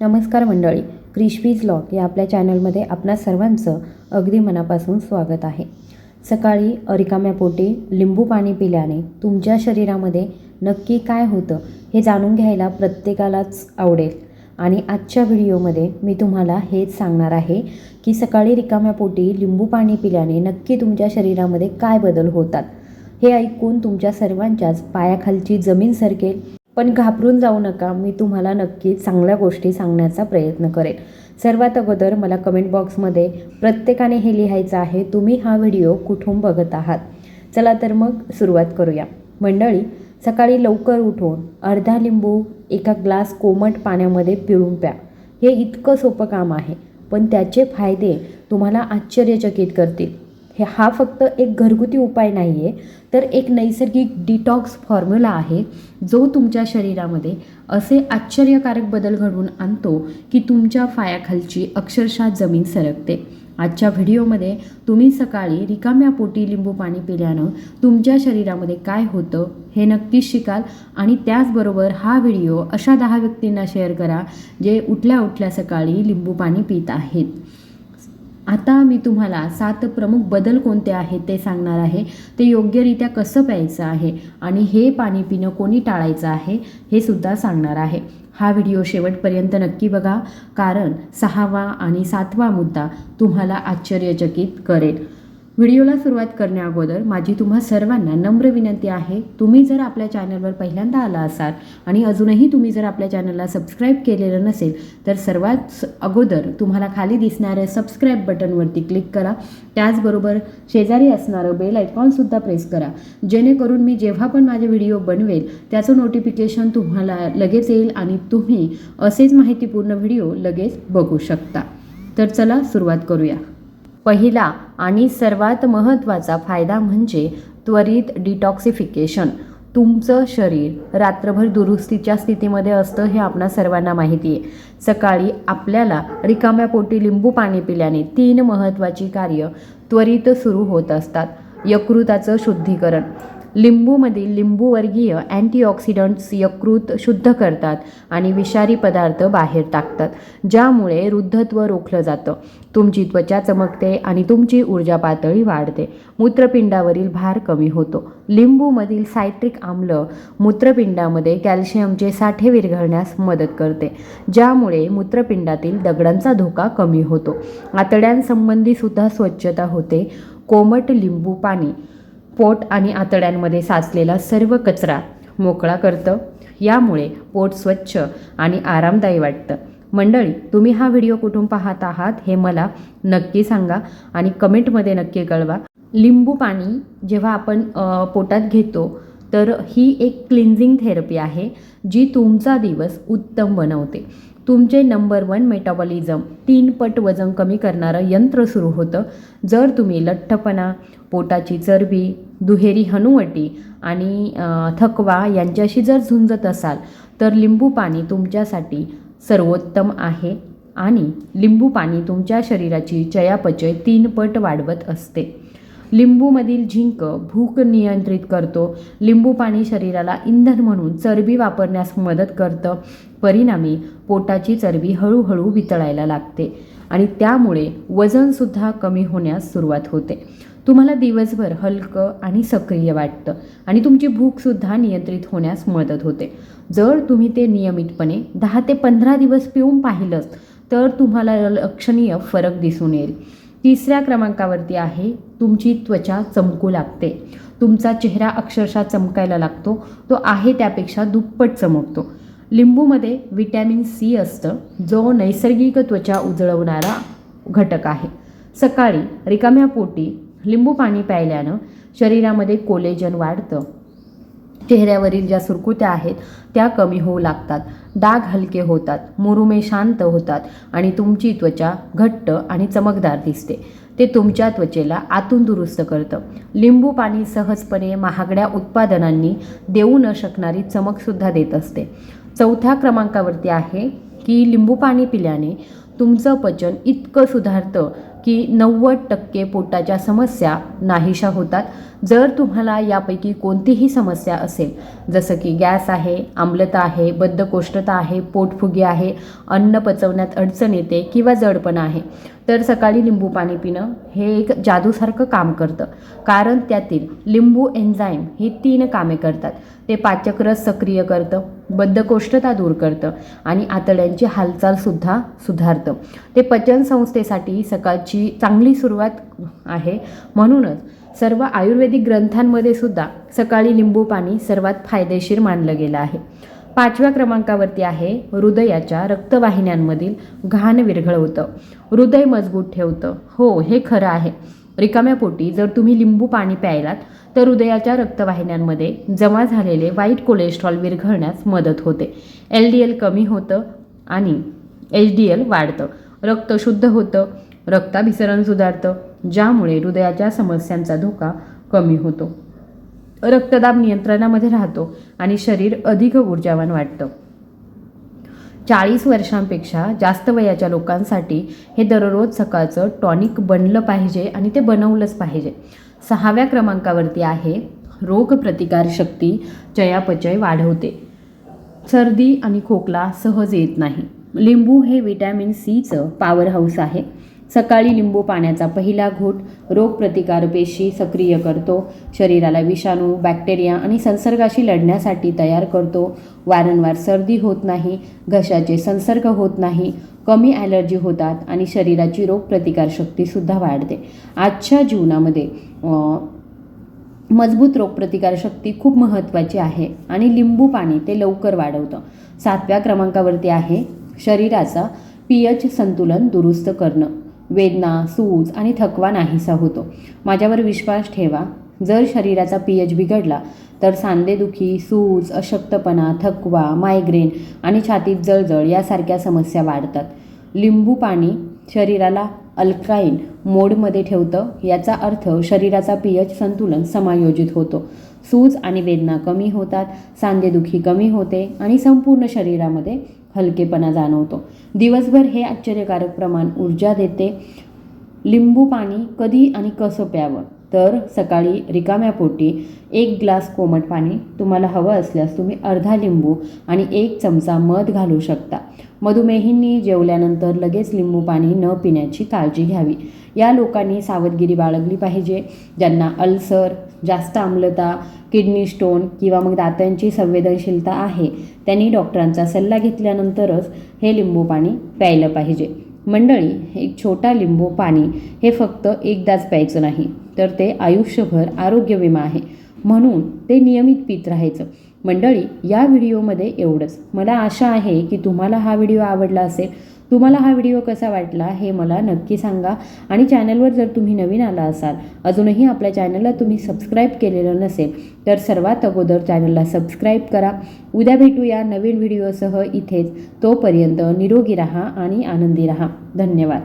नमस्कार मंडळी क्रिशवीज लॉक या आपल्या चॅनलमध्ये आपणा सर्वांचं अगदी मनापासून स्वागत आहे. सकाळी रिकाम्या पोटी लिंबू पाणी पिल्याने तुमच्या शरीरामध्ये नक्की काय होतं हे जाणून घ्यायला प्रत्येकालाच आवडेल. आणि आजच्या व्हिडिओमध्ये मी तुम्हाला हेच सांगणार आहे की सकाळी रिकाम्या पोटी लिंबू पाणी पिल्याने नक्की तुमच्या शरीरामध्ये काय बदल होतात हे ऐकून तुमच्या सर्वांच्याच पायाखालची जमीन सरकेल. पण घाबरून जाऊ नका मी तुम्हाला नक्की चांगल्या गोष्टी सांगण्याचा प्रयत्न करेन. सर्वात अगोदर मला कमेंट बॉक्समध्ये प्रत्येकाने हे लिहायचं आहे तुम्ही हा व्हिडिओ कुठून बघत आहात? चला तर मग सुरुवात करूया. मंडळी सकाळी लवकर उठून अर्धा लिंबू एका ग्लास कोमट पाण्यामध्ये पिळून प्या. हे इतकं सोपं काम आहे पण त्याचे फायदे तुम्हाला आश्चर्यचकित करतील. हे हा फक्त एक घरगुती उपाय नाही आहे तर एक नैसर्गिक डिटॉक्स फॉर्म्युला आहे जो तुमच्या शरीरामध्ये असे आश्चर्यकारक बदल घडवून आणतो की तुमच्या पायाखालची अक्षरशः जमीन सरकते. आजच्या व्हिडिओमध्ये तुम्ही सकाळी रिकाम्या पोटी लिंबू पाणी पिल्यानं तुमच्या शरीरामध्ये काय होतं हे नक्कीच शिकाल आणि त्याचबरोबर हा व्हिडिओ अशा दहा व्यक्तींना शेअर करा जे उठल्या उठल्या सकाळी लिंबू पाणी पित आहेत. आता मी तुम्हाला सात प्रमुख बदल कोणते आहेत ते सांगणार आहे. ते योग्यरित्या कसं प्यायचं आहे आणि हे पाणी पिणं कोणी टाळायचं आहे हे सुद्धा सांगणार आहे. हा व्हिडिओ शेवटपर्यंत नक्की बघा कारण सहावा आणि सातवा मुद्दा तुम्हाला आश्चर्यचकित करेल. व्हिडिओला सुरुवात करण्याअगोदर माझी तुम्हा सर्वांना नम्र विनंती आहे तुम्ही जर आपल्या चॅनलवर पहिल्यांदा आला असाल आणि अजूनही तुम्ही जर आपल्या चॅनलला सबस्क्राईब केलेलं नसेल तर सर्वात अगोदर तुम्हाला खाली दिसणाऱ्या सबस्क्राईब बटनवरती क्लिक करा. त्याचबरोबर शेजारी असणारं बेल आयकॉनसुद्धा प्रेस करा. जेणेकरून मी जेव्हा पण माझे व्हिडिओ बनवेल त्याचं नोटिफिकेशन तुम्हाला लगेच येईल आणि तुम्ही असेच माहितीपूर्ण व्हिडिओ लगेच बघू शकता. तर चला सुरुवात करूया. पहिला आणि सर्वात महत्त्वाचा फायदा म्हणजे त्वरित डिटॉक्सिफिकेशन तुमचं शरीर रात्रभर दुरुस्तीच्या स्थितीमध्ये असतं हे आपणा सर्वांना माहिती आहे. सकाळी आपल्याला रिकाम्या पोटी लिंबू पाणी पिल्याने तीन महत्त्वाची कार्य त्वरित सुरू होत असतात. यकृताचं शुद्धीकरण. लिंबूमधील लिंबूवर्गीय अँटीऑक्सिडंट्स यकृत शुद्ध करतात आणि विषारी पदार्थ बाहेर टाकतात ज्यामुळे वृद्धत्व रोखलं जातं. तुमची त्वचा चमकते आणि तुमची ऊर्जा पातळी वाढते. मूत्रपिंडावरील भार कमी होतो. लिंबूमधील सायट्रिक आम्ल मूत्रपिंडामध्ये कॅल्शियमचे साठे विरघळण्यास मदत करते ज्यामुळे मूत्रपिंडातील दगडांचा धोका कमी होतो. आतड्यांसंबंधी सुद्धा स्वच्छता होते. कोमट लिंबू पाणी पोट आणि आतड्यांमध्ये साचलेला सर्व कचरा मोकळा करतं. यामुळे पोट स्वच्छ आणि आरामदायी वाटतं. मंडळी तुम्ही हा व्हिडिओ कुठून पाहत आहात हे मला नक्की सांगा आणि कमेंटमध्ये नक्की कळवा. लिंबू पाणी जेव्हा आपण पोटात घेतो तर ही एक क्लिन्झिंग थेरपी आहे जी तुमचा दिवस उत्तम बनवते. तुमचे नंबर वन मेटाबॉलिझम तीन पट वजन कमी करणारं यंत्र सुरू होतं. जर तुम्ही लठ्ठपणा पोटाची चरबी दुहेरी हनुवटी आणि थकवा यांच्याशी जर झुंजत असाल तर लिंबू पाणी तुमच्यासाठी सर्वोत्तम आहे आणि लिंबू पाणी तुमच्या शरीराची चयापचय तीन पट वाढवत असते. लिंबूमधील झिंक भूक नियंत्रित करतो. लिंबू पाणी शरीराला इंधन म्हणून चरबी वापरण्यास मदत करतं. परिणामी पोटाची चरबी हळूहळू वितळायला लागते आणि त्यामुळे वजनसुद्धा कमी होण्यास सुरुवात होते. तुम्हाला दिवसभर हलकं आणि सक्रिय वाटतं आणि तुमची भूकसुद्धा नियंत्रित होण्यास मदत होते. जर तुम्ही ते नियमितपणे दहा ते पंधरा दिवस पिऊन पाहिलंच तर तुम्हाला लक्षणीय फरक दिसून येईल. तिसऱ्या क्रमांकावरती आहे तुमची त्वचा चमकू लागते. तुमचा चेहरा अक्षरशः चमकायला लागतो. तो आहे त्यापेक्षा दुप्पट चमकतो. लिंबूमध्ये विटॅमिन सी असतं जो नैसर्गिक त्वचा उजळवणारा घटक आहे. सकाळी रिकाम्या पोटी लिंबू पाणी प्यायल्यानं शरीरामध्ये कोलेजन वाढतं. चेहऱ्यावरील ज्या सुरकुत्या आहेत त्या कमी होऊ लागतात. डाग हलके होतात मुरुमे शांत होतात आणि तुमची त्वचा घट्ट आणि चमकदार दिसते. ते तुमच्या त्वचेला आतून दुरुस्त करतं. लिंबू पाणी सहजपणे महागड्या उत्पादनांनी देऊ न शकणारी चमकसुद्धा देत असते. चौथ्या क्रमांकावरती आहे की लिंबू पाणी पिल्याने तुमचं पचन इतकं सुधारतं की नव्वद टक्के पोटाच्या समस्या नाहीशा होतात. जर तुम्हाला यापैकी कोणतीही समस्या असेल जसं की गॅस आहे आम्लता आहे बद्धकोष्ठता आहे पोटफुगी आहे अन्न पचवण्यात अडचण येते किंवा जडपणा आहे तर सकाळी लिंबू पाणी पिणं हे एक जादूसारखं काम करतं. कारण त्यातील लिंबू एन्झाईम ही तीन कामे करतात. ते पाचकरस सक्रिय करतं बद्धकोष्ठता दूर करतं आणि आतड्यांची हालचालसुद्धा सुधारतं. ते पचन संस्थेसाठी सकाळची चांगली सुरुवात आहे. म्हणूनच सर्व आयुर्वेदिक ग्रंथांमध्ये सुद्धा सकाळी लिंबू पाणी सर्वात फायदेशीर मानलं गेलं आहे. पाचव्या क्रमांकावरती आहे हृदयाच्या रक्तवाहिन्यांमधील घाण विरघळवतं हृदय मजबूत ठेवतं. हो हे खरं आहे. रिकाम्या पोटी जर तुम्ही लिंबू पाणी प्यायलात तर हृदयाच्या रक्तवाहिन्यांमध्ये जमा झालेले वाईट कोलेस्ट्रॉल विरघळण्यास मदत होते. एल डी एल कमी होतं आणि एच डी एल वाढतं. रक्त शुद्ध होतं. रक्ताभिसरण सुधारतं ज्यामुळे हृदयाच्या समस्यांचा धोका कमी होतो. रक्तदाब नियंत्रणामध्ये राहतो आणि शरीर अधिक ऊर्जावान वाटतं. चाळीस वर्षांपेक्षा जास्त वयाच्या लोकांसाठी हे दररोज सकाळचं टॉनिक बनलं पाहिजे आणि ते बनवलंच पाहिजे. सहाव्या क्रमांकावरती आहे रोगप्रतिकारशक्ती चयापचय वाढवते. सर्दी आणि खोकला सहज येत नाही. लिंबू हे विटॅमिन सीचं पॉवर हाऊस आहे. सकाळी लिंबू पाण्याचा पहिला घोट रोगप्रतिकार पेशी सक्रिय करतो. शरीराला विषाणू बॅक्टेरिया आणि संसर्गाशी लढण्यासाठी तयार करतो. वारंवार सर्दी होत नाही घशाचे संसर्ग होत नाही कमी ॲलर्जी होतात आणि शरीराची रोगप्रतिकारशक्तीसुद्धा वाढते. आजच्या जीवनामध्ये मजबूत रोगप्रतिकारशक्ती खूप महत्त्वाची आहे आणि लिंबू पाणी ते लवकर वाढवतं. सातव्या क्रमांकावरती आहे शरीराचा पी एच संतुलन दुरुस्त करणं. वेदना सूज आणि थकवा नाहीसा होतो. माझ्यावर विश्वास ठेवा. जर शरीराचा पी एच बिघडला तर सांधेदुखी सूज अशक्तपणा थकवा मायग्रेन आणि छातीत जळजळ यासारख्या समस्या वाढतात. लिंबू पाणी शरीराला अल्काईन मोडमध्ये ठेवतं याचा अर्थ शरीराचा पी एच संतुलन समायोजित होतो. सूज आणि वेदना कमी होतात सांधेदुखी कमी होते आणि संपूर्ण शरीरामध्ये हलकेपणा जाणवतो. दिवसभर हे आश्चर्यकारक प्रमाण ऊर्जा देते. लिंबू पाणी कधी आणि कसं प्यावं? तर सकाळी रिकाम्या पोटी एक ग्लास कोमट पाणी तुम्हाला हवं असल्यास तुम्ही अर्धा लिंबू आणि एक चमचा मध घालू शकता. मधुमेहींनी जेवल्यानंतर लगेच लिंबू पाणी न पिण्याची काळजी घ्यावी. या लोकांनी सावधगिरी बाळगली पाहिजे. ज्यांना अल्सर जास्त आम्लता किडनी स्टोन किंवा मग दातांची संवेदनशीलता आहे त्यांनी डॉक्टरांचा सल्ला घेतल्यानंतरच हे लिंबू पाणी प्यायलं पाहिजे. मंडळी एक छोटा लिंबू पाणी हे फक्त एकदाच प्यायचं नाही. तर ते आयुष्यभर आरोग्य विमा आहे. म्हणून ते नियमित पित राहायचं. मंडळी या व्हिडिओमध्ये एवढंच. मला आशा आहे की तुम्हाला हा व्हिडिओ आवडला असेल. तुम्हाला हा व्हिडिओ कसा वाटला हे मला नक्की सांगा आणि चॅनलवर जर तुम्ही नवीन आला असाल अजूनही आपल्या चॅनलला तुम्ही सबस्क्राईब केलेलं नसेल तर सर्वात अगोदर चॅनलला सबस्क्राईब करा. उद्या भेटूया नवीन व्हिडिओसह. इथेच तोपर्यंत निरोगी राहा आणि आनंदी राहा. धन्यवाद.